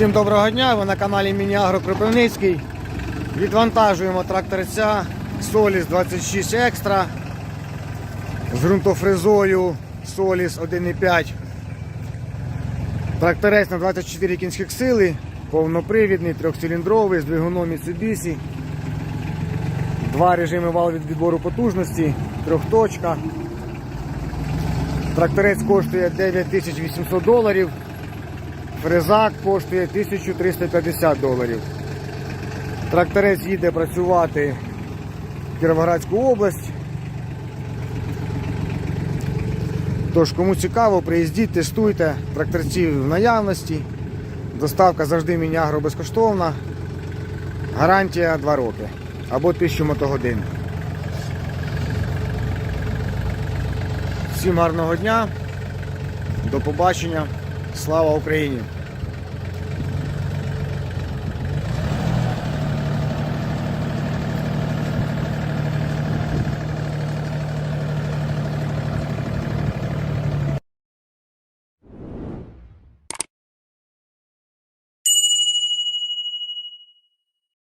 Всім доброго дня, ви на каналі Мініагро Кропивницький. Відвантажуємо тракторця Solis 26 Extra з ґрунтофрезою Solis 1.5. Тракторець на 24 кінських сили, повнопривідний, трьохциліндровий з двигуном Mitsubishi. Два режими вал від відбору потужності, трьохточка. Тракторець коштує 9800 доларів. Фрезак коштує 1350 доларів. Тракторець їде працювати в Кіровоградську область. Тож, кому цікаво, приїздіть, тестуйте тракторці в наявності. Доставка завжди мінягро безкоштовна. Гарантія 2 роки або 1000 мотогодин. Всім гарного дня. До побачення. Слава Україні!